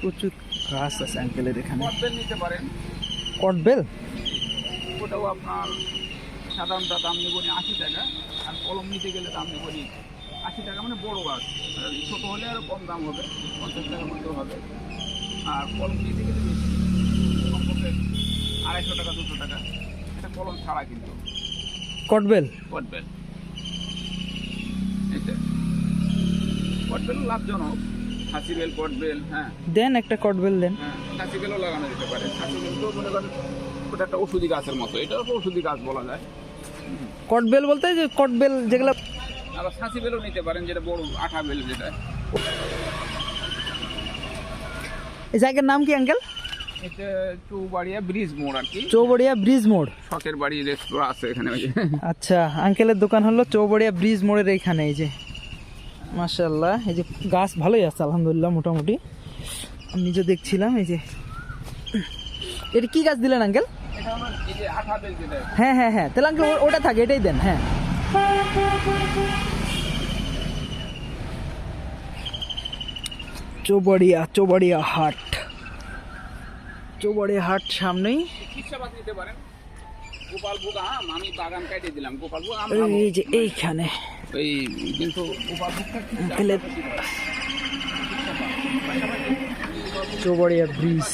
প্রচুর গাছ আছে আঙ্কেলের এখানে। কটবেল নিতে পারেন। কটবেল ওটাও আপনার সাধারণত দাম নেব আশি টাকা আর কলম নিতে গেলে দাম নেব আশি টাকা মানে বড় গাছ। ছোটো হলে আরও কম দাম হবে পঞ্চাশ টাকার মধ্যেও হবে। আর কলম নিতে গেলে কমপক্ষে আড়াইশো টাকা দুশো টাকা। এটা কলম ছাড়া কিন্তু। কটবেল কটবেল এটা কটবেল লাভজনক। খাসি বেল কটবেল হ্যাঁ। দেন একটা কটবেল দেন। হ্যাঁ খাসি বেলও লাগানো যেতে পারে। খাসি বেল তো মনে করেন ওটা একটা ওষুধি গাছের মতো। এটাও তো ওষুধি গাছ বলা যায়। কটবেল বলতে যে কটবেল যেগুলো আবার খাসি বেলও নিতে পারেন যেটা বড় আঠা বেল যেটা। এই জায়গার নাম কি আঙ্কেল? এটা চৌবাড়িয়া ব্রিজ মোড় আর কি। চৌবড়িয়া ব্রিজ মোড়। শখের বাড়ি রেস্তোরাঁ আছে এখানে। আচ্ছা আঙ্কেলের দোকান হলো চৌবড়িয়া ব্রিজ মোড়ের এইখানে এই যে। মাশাল্লাহ এই যে গাছ ভালোই আছে, আলহামদুলিল্লাহ, মোটামুটি। আমি নিজে দেখছিলাম, এই যে, এটা কি গাছ দিলেন, আঙ্কেল? হ্যাঁ হ্যাঁ হ্যাঁ তাহলে আঙ্কেল ওটা থাকে, এটাই দেন হ্যাঁ। চৌবড়িয়া চৌবড়িয়া হাট। চৌবড়িয়া হাট সামনেই। গোপালভোগ আম আমি বাগান কাটে দিলাম। গোপালভোগ আম এই যে এইখানে। এই কিন্তু গোপালভোগটা চৌবড়িয়া ব্রিজ।